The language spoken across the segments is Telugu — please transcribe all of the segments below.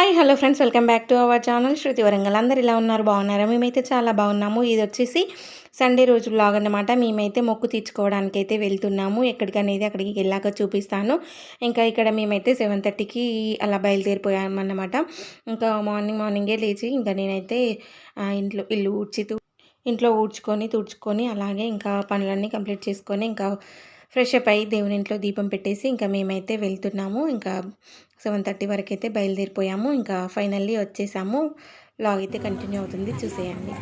Hi hello friends welcome back to our channel. Shruti Warangal. అందరు ఇలా ఉన్నారు బాగున్నారా? మేమైతే చాలా బాగున్నాము. ఇది వచ్చేసి సండే రోజు బ్లాగ్ అన్నమాట. మేమైతే మొక్కు తీర్చుకోవడానికి అయితే వెళ్తున్నాము. ఎక్కడికనేది అక్కడికి వెళ్ళాక చూపిస్తాను. ఇంకా ఇక్కడ మేమైతే సెవెన్ థర్టీకి అలా బయలుదేరిపోయామన్నమాట. ఇంకా మార్నింగ్ మార్నింగే లేచి ఇంకా నేనైతే ఇంట్లో ఇల్లు ఊడ్చి ఇంట్లో ఊడ్చుకొని తుడుచుకొని అలాగే ఇంకా పనులన్నీ కంప్లీట్ చేసుకొని ఇంకా ఫ్రెష్ అప్ అయ్యి దేవుని ఇంట్లో దీపం పెట్టేసి ఇంకా మేమైతే వెళ్తున్నాము. ఇంకా సెవెన్ థర్టీ వరకు అయితే బయలుదేరిపోయాము. ఇంకా ఫైనల్లీ వచ్చేసాము. లాగ్ అయితే కంటిన్యూ అవుతుంది. చూసేయండి.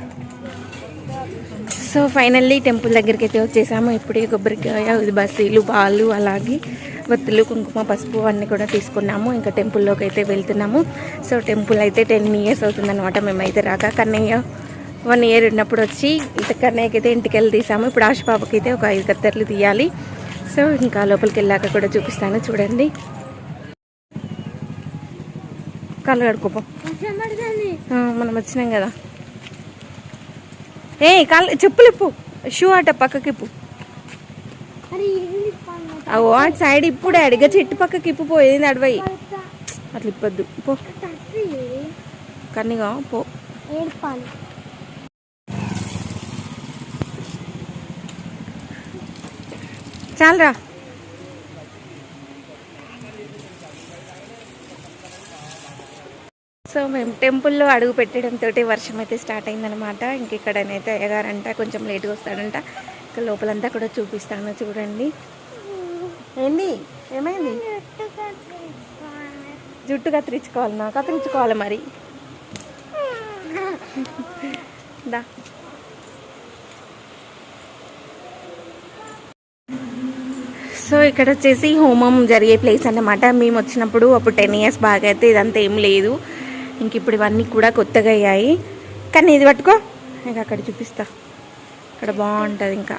సో ఫైనల్లీ టెంపుల్ దగ్గరికి అయితే వచ్చేసాము. ఇప్పుడే కొబ్బరికాయ బస్సీలు పాలు అలాగే వత్తులు కుంకుమ పసుపు అన్నీ కూడా తీసుకున్నాము. ఇంకా టెంపుల్లోకి అయితే వెళ్తున్నాము. సో టెంపుల్ అయితే టెన్ ఇయర్స్ అవుతుందన్నమాట. మేమైతే రాక కన్నయ్య వన్ ఇయర్ ఉన్నప్పుడు వచ్చి ఇంత కన్నయ్యకి అయితే ఇంటికి వెళ్ళి తీసాము. ఇప్పుడు ఆశ పాపకి అయితే ఒక ఐదు కత్తెరలు తీయాలి. సో ఇంకా లోపలికి వెళ్ళాక కూడా చూపిస్తాను. చూడండి. కాళ్ళు కడుకోపో మనం వచ్చినాం కదా. ఏ కాళ్ళు చెప్పులు ఇప్పు. షూ అట పక్కకి ఇప్పు. అవో అటు సైడ్ ఇప్పుడే అడిగా. చెట్టు పక్కకి ఇప్పు పోయింది అడవయి అట్లా ఇప్పద్దు. పో. కన్నీగా పో. చాలరా. సో మేము టెంపుల్లో అడుగు పెట్టడంతో వర్షం అయితే స్టార్ట్ అయిందనమాట ఇంక ఇక్కడనైతే అయ్యగారంట కొంచెం లేట్గా వస్తాడంట. ఇక లోపలంతా కూడా చూపిస్తాను చూడండి. ఏంది? ఏమైంది? జుట్టు కత్తిరించుకోవాలన్నా కత్తిరించుకోవాలి మరి. దా. సో ఇక్కడ వచ్చేసి హోమం జరిగే ప్లేస్ అన్నమాట. మేము వచ్చినప్పుడు అప్పుడు టెన్ ఇయర్స్ బాగా అయితే ఇదంతా ఏం లేదు. ఇంక ఇప్పుడు ఇవన్నీ కూడా కొత్తగా అయ్యాయి. కానీ ఇది పట్టుకో. ఇంకా అక్కడ చూపిస్తా. అక్కడ బాగుంటుంది ఇంకా.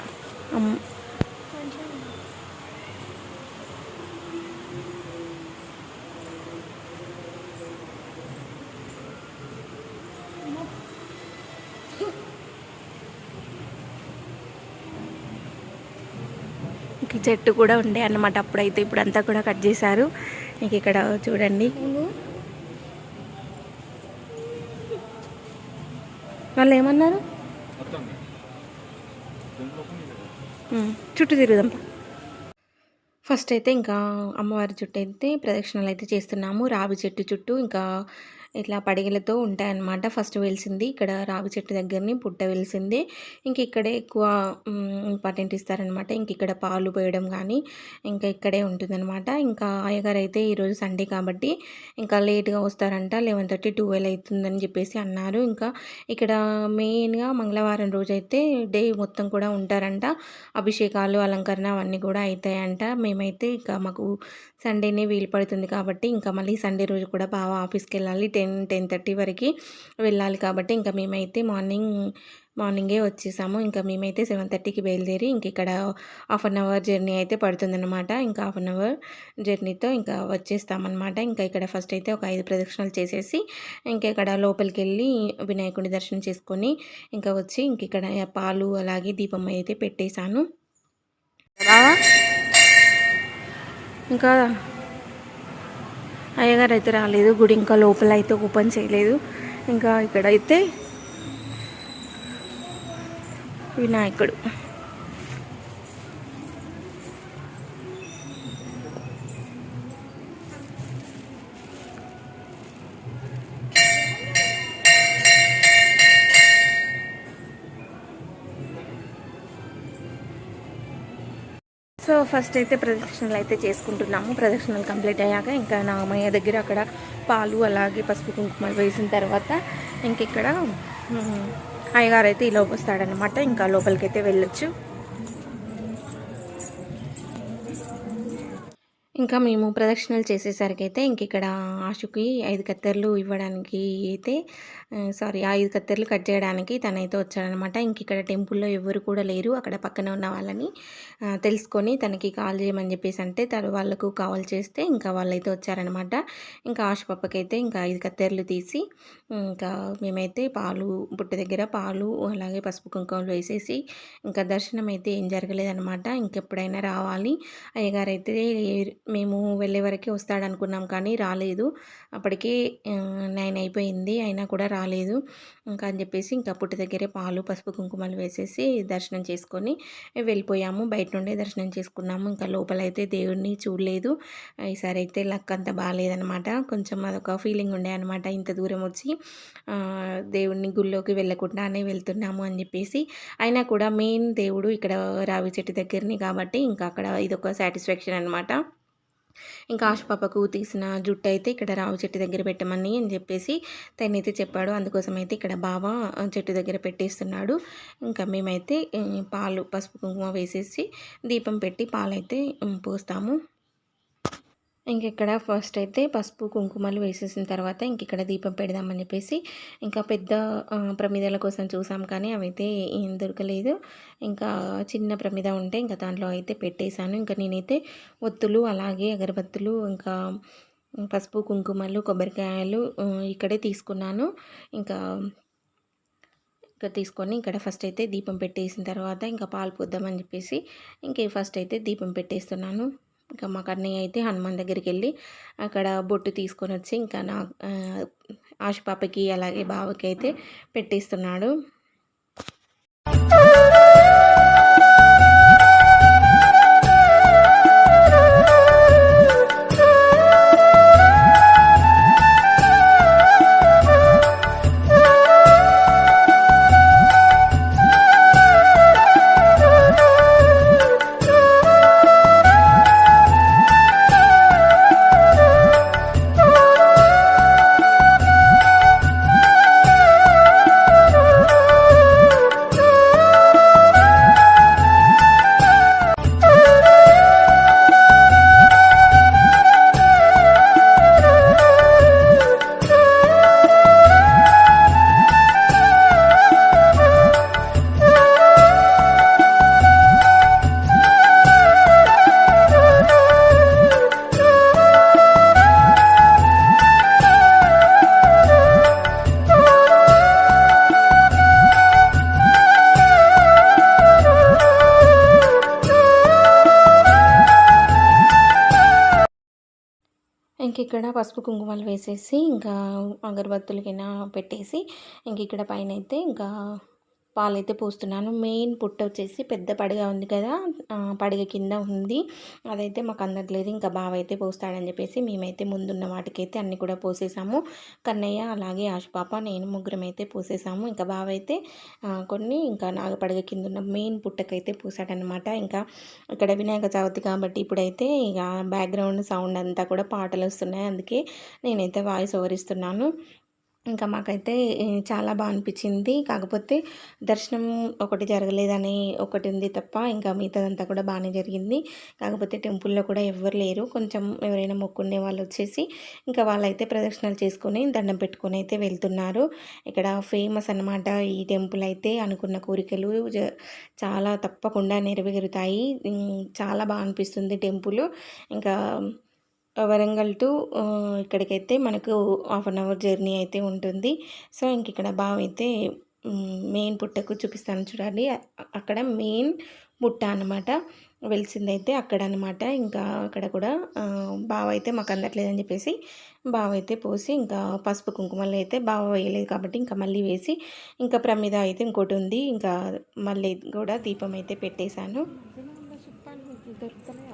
చెట్టు కూడా ఉండే అన్నమాట. అప్పుడైతే ఇప్పుడు అంతా కూడా కట్ చేశారు. మీకు ఇక్కడ చూడండి. వాళ్ళు ఏమన్నారు? చుట్టూ తిరుగుదాం ఫస్ట్ అయితే ఇంకా అమ్మవారి చుట్టూ అయితే ప్రదక్షిణలు అయితే చేస్తున్నాము. రావి చెట్టు చుట్టూ ఇంకా ఇట్లా పడిగలతో ఉంటాయన్నమాట. ఫస్ట్ వెలిసింది ఇక్కడ రావి చెట్టు దగ్గరని పుట్ట వెలిసింది. ఇంక ఇక్కడే ఎక్కువ ఇంపార్టెంట్ ఇస్తారనమాట ఇంక ఇక్కడ పాలు పోయడం కానీ ఇంకా ఇక్కడే ఉంటుందన్నమాట. ఇంకా అయ్యగారు అయితే ఈరోజు సండే కాబట్టి ఇంకా లేట్గా వస్తారంట. లెవెన్ థర్టీ ట్వెల్వ్ అవుతుందని చెప్పేసి అన్నారు. ఇంకా ఇక్కడ మెయిన్గా మంగళవారం రోజు అయితే డే మొత్తం కూడా ఉంటారంట. అభిషేకాలు అలంకరణ అవన్నీ కూడా అవుతాయంట మేమైతే ఇక మాకు సండేనే వీలు పడుతుంది కాబట్టి ఇంకా మళ్ళీ సండే రోజు కూడా బాగా ఆఫీస్కి వెళ్ళాలి. టెన్ టెన్ థర్టీ వరకు వెళ్ళాలి కాబట్టి ఇంకా మేమైతే మార్నింగ్ మార్నింగే వచ్చేసాము. ఇంకా మేమైతే సెవెన్ థర్టీకి బయలుదేరి ఇంక ఇక్కడ హాఫ్ అన్ అవర్ జర్నీ అయితే పడుతుందన్నమాట. ఇంకా హాఫ్ అన్ అవర్ జర్నీతో ఇంకా వచ్చేస్తామన్నమాట. ఇంకా ఇక్కడ ఫస్ట్ అయితే ఒక ఐదు ప్రదక్షిణలు చేసేసి ఇంకా ఇక్కడ లోపలికి వెళ్ళి వినాయకుడి దర్శనం చేసుకొని ఇంకా వచ్చి ఇంక ఇక్కడ పాలు అలాగే దీపం అయితే పెట్టేశాను. ఇంకా అయ్యగారు అయితే రాలేదు. గుడి ఇంకా లోపల అయితే ఓపెన్ చేయలేదు. ఇంకా ఇక్కడైతే వినాయకుడు. ఫస్ట్ అయితే ప్రదక్షిణలు అయితే చేసుకుంటున్నాము. ప్రదక్షిణలు కంప్లీట్ అయ్యాక ఇంకా నామయ్య దగ్గర అక్కడ పాలు అలాగే పసుపు కుంకుమలు వేసిన తర్వాత ఇంక ఇక్కడ అయ్యగారు అయితే ఈ లోపు వస్తాడనమాట ఇంకా లోపలికి అయితే వెళ్ళొచ్చు. ఇంకా మేము ప్రదక్షిణలు చేసేసరికి అయితే ఇంక ఇక్కడ ఆశుకి ఐదు కత్తెరలు ఇవ్వడానికి అయితే సారీ ఐదు కత్తెరలు కట్ చేయడానికి తనైతే వచ్చాడనమాట. ఇంక ఇక్కడ టెంపుల్లో ఎవరు కూడా లేరు. అక్కడ పక్కన ఉన్న వాళ్ళని తెలుసుకొని తనకి కాల్ చేయమని చెప్పేసి అంటే తను వాళ్ళకు కాల్ చేస్తే ఇంకా వాళ్ళైతే వచ్చారనమాట. ఇంకా ఆశు పప్పకైతే ఇంకా ఐదు కత్తెరలు తీసి ఇంకా మేమైతే పాలు బుట్ట దగ్గర పాలు అలాగే పసుపు కుంకుమలు వేసేసి ఇంకా దర్శనం అయితే ఏం జరగలేదనమాట. ఇంకెప్పుడైనా రావాలి. అయ్యగారు అయితే మేము వెళ్ళే వరకే వస్తాడనుకున్నాం కానీ రాలేదు. అప్పటికే నైన్ అయిపోయింది. అయినా కూడా రాలేదు. ఇంకా అని చెప్పేసి ఇంకా పుట్టి దగ్గరే పాలు పసుపు కుంకుమలు వేసేసి దర్శనం చేసుకొని వెళ్ళిపోయాము. బయట నుండే దర్శనం చేసుకున్నాము. ఇంకా లోపలైతే దేవుడిని చూడలేదు. ఈసారి అయితే లక్ అంత బాగాలేదనమాట కొంచెం అదొక ఫీలింగ్ ఉండే అనమాట ఇంత దూరం వచ్చి దేవుడిని గుళ్ళోకి వెళ్ళకుండానే వెళ్తున్నాము అని చెప్పేసి. అయినా కూడా మెయిన్ దేవుడు ఇక్కడ రావి చెట్టు దగ్గరని కాబట్టి ఇంకా అక్కడ ఇదొక సాటిస్ఫాక్షన్ అనమాట ఇంకా ఆశపాపకు తీసిన జుట్టు అయితే ఇక్కడ రావు చెట్టు దగ్గర పెట్టమని అని చెప్పేసి తనైతే చెప్పాడు. అందుకోసం అయితే ఇక్కడ బావ చెట్టు దగ్గర పెట్టేస్తున్నాడు. ఇంకా మేమైతే పాలు పసుపు కుంకుమ వేసేసి దీపం పెట్టి పాలైతే పోస్తాము. ఇక్కడ ఫస్ట్ అయితే పసుపు కుంకుమలు వేసేసిన తర్వాత ఇంక ఇక్కడ దీపం పెడదామని చెప్పేసి ఇంకా పెద్ద ప్రమిదల కోసం చూసాం కానీ అవైతే ఏం దొరకలేదు. ఇంకా చిన్న ప్రమిద ఉంటే ఇంకా దాంట్లో అయితే పెట్టేశాను. ఇంకా నేనైతే ఒత్తులు అలాగే అగరబత్తులు ఇంకా పసుపు కుంకుమలు కొబ్బరికాయలు ఇక్కడే తీసుకున్నాను. ఇంకా ఇక్కడ తీసుకొని ఇక్కడ ఫస్ట్ అయితే దీపం పెట్టేసిన తర్వాత ఇంకా పాలు పోద్దామని చెప్పేసి ఇంకే ఫస్ట్ అయితే దీపం పెట్టేస్తున్నాను. ఇంకా మా కన్నయ్య అయితే హనుమాన్ దగ్గరికి వెళ్ళి అక్కడ బొట్టు తీసుకొని వచ్చి ఇంకా నా ఆశపాపకి అలాగే బావకి అయితే పెట్టిస్తున్నాడు. ఇక్కడ పసుపు కుంకుమలు వేసేసి ఇంకా అగరబత్తులకైనా పెట్టేసి ఇంక ఇక్కడ పైన అయితే ఇంకా పాలైతే పోస్తున్నాను. మెయిన్ పుట్ట వచ్చేసి పెద్ద పడిగ ఉంది కదా పడిగ కింద ఉంది. అదైతే మాకు అందట్లేదు. ఇంకా బావ అయితే పోస్తాడని చెప్పేసి మేమైతే ముందున్న వాటికైతే అన్ని కూడా పోసేసాము. కన్నయ్య అలాగే ఆశుపాప నేను ముగ్గురం అయితే పోసేసాము. ఇంకా బావ అయితే కొన్ని ఇంకా నాగపడగ కింద ఉన్న మెయిన్ పుట్టకైతే పోసాడనమాట ఇంకా ఇక్కడ వినాయక చవితి కాబట్టి ఇప్పుడైతే ఇక బ్యాక్గ్రౌండ్ సౌండ్ అంతా కూడా పాటలు వస్తున్నాయి. అందుకే నేనైతే వాయిస్ ఓవర్ ఇస్తున్నాను. ఇంకా మాకైతే చాలా బాగా అనిపించింది. కాకపోతే దర్శనం ఒకటి జరగలేదని ఒకటి ఉంది తప్ప ఇంకా మిగతాదంతా కూడా బాగానే జరిగింది. కాకపోతే టెంపుల్లో కూడా ఎవరు లేరు. కొంచెం ఎవరైనా మొక్కునే వాళ్ళు వచ్చేసి ఇంకా వాళ్ళైతే ప్రదక్షిణలు చేసుకొని దండం పెట్టుకొని అయితే వెళ్తున్నారు. ఇక్కడ ఫేమస్ అనమాట ఈ టెంపుల్ అయితే అనుకున్న కోరికలు చాలా తప్పకుండా నెరవేరుతాయి. చాలా బాగా అనిపిస్తుంది టెంపుల్. ఇంకా వరంగల్ టు ఇక్కడికైతే మనకు హాఫ్ అన్ అవర్ జర్నీ అయితే ఉంటుంది. సో ఇంక ఇక్కడ బావ అయితే మెయిన్ పుట్టకు చూపిస్తాను చూడండి. అక్కడ మెయిన్ పుట్ట అనమాట వెలిసిందైతే అక్కడ అనమాట ఇంకా అక్కడ కూడా బావ అయితే మాకు అందట్లేదని చెప్పేసి బావ అయితే పోసి ఇంకా పసుపు కుంకుమలు అయితే బావ వేయలేదు కాబట్టి ఇంకా మళ్ళీ వేసి ఇంకా ప్రమిద అయితే ఇంకోటి ఉంది. ఇంకా మళ్ళీ కూడా దీపం అయితే పెట్టేశాను. మంటుండే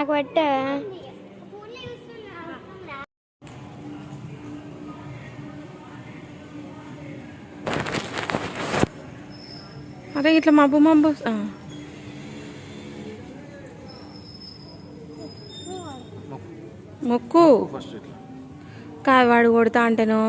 నాకు పెట్ట. అదే ఇట్లా మబ్బు మబ్బు. మొక్కు. కాదు వాడు కొడతా అంటేను.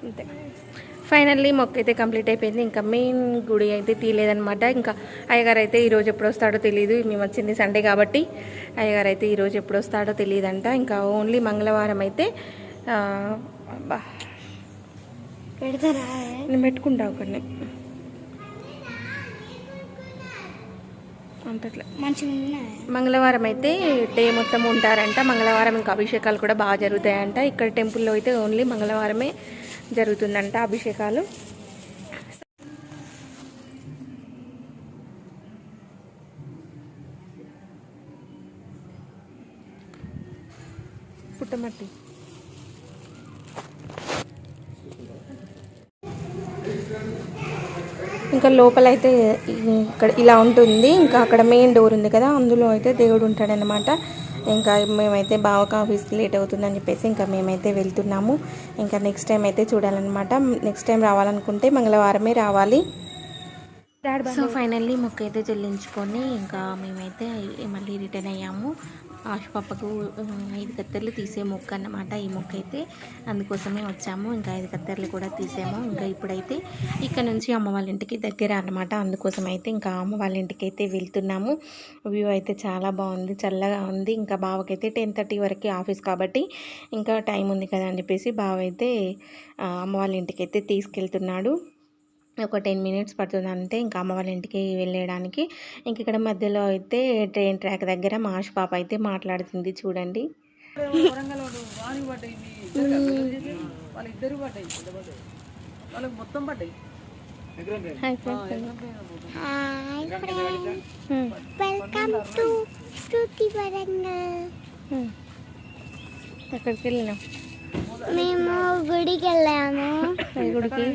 అంతే ఫైనల్లీ మొక్క అయితే కంప్లీట్ అయిపోయింది. ఇంకా మెయిన్ గుడి అయితే తీయలేదనమాట ఇంకా అయ్యగారు అయితే ఈరోజు ఎప్పుడు వస్తాడో తెలియదు మేము వచ్చింది సండే కాబట్టి అయ్యగారు అయితే ఈరోజు ఎప్పుడు వస్తాడో తెలియదంట ఇంకా ఓన్లీ మంగళవారం అయితే నేను పెట్టుకుంటా అంతట్లే ఉన్నాయి మంగళవారం అయితే డే మొత్తం ఉంటారంట. మంగళవారం ఇంకా అభిషేకాలు కూడా బాగా జరుగుతాయంట. ఇక్కడ టెంపుల్లో అయితే ఓన్లీ మంగళవారమే జరుగుతుందంట అభిషేకాలు. పుట్టమట్టి. ఇంకా లోపల అయితే ఇక్కడ ఇలా ఉంటుంది. ఇంకా అక్కడ మెయిన్ డోర్ ఉంది కదా అందులో అయితే దేవుడు ఉంటాడనమాట ఇంకా మేమైతే బావక ఆఫీస్కి లేట్ అవుతుందని చెప్పేసి ఇంకా మేమైతే వెళ్తున్నాము. ఇంకా నెక్స్ట్ టైం అయితే చూడాలన్నమాట. నెక్స్ట్ టైం రావాలనుకుంటే మంగళవారమే రావాలి. సో ఫైనల్లీ మొక్క అయితే చెల్లించుకొని ఇంకా మేమైతే మళ్ళీ రిటర్న్ అయ్యాము. ఆశ పాపకు ఐదు కత్తెరలు తీసే మొక్క అన్నమాట. ఈ మొక్క అయితే అందుకోసమే వచ్చాము. ఇంకా ఐదు కత్తెరలు కూడా తీసాము. ఇంకా ఇప్పుడైతే ఇక్కడ నుంచి అమ్మ వాళ్ళ ఇంటికి దగ్గర అన్నమాట. అందుకోసం అయితే ఇంకా అమ్మ వాళ్ళ ఇంటికి అయితే వెళ్తున్నాము. వ్యూ అయితే చాలా బాగుంది. చల్లగా ఉంది. ఇంకా బావకైతే టెన్ థర్టీ వరకు ఆఫీస్ కాబట్టి ఇంకా టైం ఉంది కదా అని చెప్పేసి బావ అయితే అమ్మ వాళ్ళ ఇంటికి అయితే తీసుకెళ్తున్నాడు. ఒక టెన్ మినిట్స్ పడుతుంది అంతే. ఇంకా అమ్మ వాళ్ళ ఇంటికి వెళ్ళడానికి ఇంక ఇక్కడ మధ్యలో అయితే ట్రైన్ ట్రాక్ దగ్గర మాష్ పాప అయితే మాట్లాడుతుంది చూడండి. Hi friends. Welcome to Shruti Warangal. ఎక్కడికి వెళ్ళినాం మేము గుడికి వెళ్ళాము. గుడికి?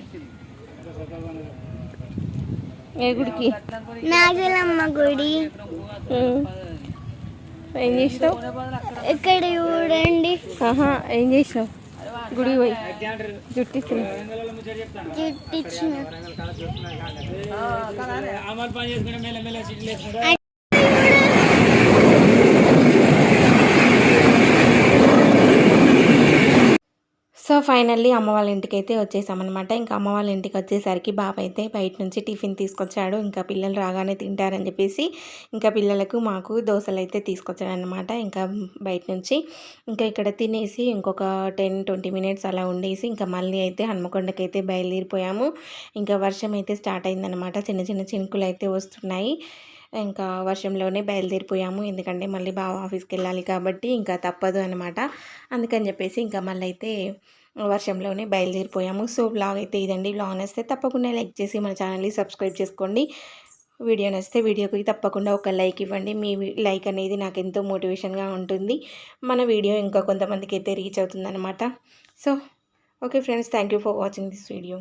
ఏ గుడికి? నాగులమ్మ గుడి. ఏం చేసినావు? ఇక్కడ చూడండి. ఆహా ఏం చేసినావు? గుడికి పోయి జుట్టిచ్చిన జుట్టిచ్చిన సో ఫైనల్లీ అమ్మ వాళ్ళ ఇంటికి అయితే వచ్చేసామన్నమాట. ఇంకా అమ్మ వాళ్ళ ఇంటికి వచ్చేసరికి బాబు అయితే బయట నుంచి టిఫిన్ తీసుకొచ్చాడు. ఇంకా పిల్లలు రాగానే తింటారని చెప్పేసి ఇంకా పిల్లలకు మాకు దోశలు అయితే తీసుకొచ్చాడనమాట ఇంకా బయట నుంచి ఇంకా ఇక్కడ తినేసి ఇంకొక టెన్ ట్వంటీ మినిట్స్ అలా ఉండేసి ఇంకా మళ్ళీ అయితే హన్మకొండకి అయితే బయలుదేరిపోయాము. ఇంకా వర్షం అయితే స్టార్ట్ అయిందనమాట చిన్న చిన్న చినుకులు అయితే వస్తున్నాయి. ఇంకా వర్షంలోనే బయలుదేరిపోయాము. ఎందుకంటే మళ్ళీ బావ ఆఫీస్కి వెళ్ళాలి కాబట్టి ఇంకా తప్పదు అనమాట అందుకని చెప్పేసి ఇంకా మళ్ళీ అయితే వర్షంలోనే బయలుదేరిపోయాము. సో బ్లాగ్ అయితే ఇదండి. బ్లాగ్ నచ్చితే తప్పకుండా లైక్ చేసి మన ఛానల్ని సబ్స్క్రైబ్ చేసుకోండి. వీడియో నచ్చితే వీడియోకి తప్పకుండా ఒక లైక్ ఇవ్వండి. మీ లైక్ అనేది నాకు ఎంతో మోటివేషన్గా ఉంటుంది. మన వీడియో ఇంకా కొంతమందికి అయితే రీచ్ అవుతుందన్నమాట. So okay friends. Thank you for watching this video.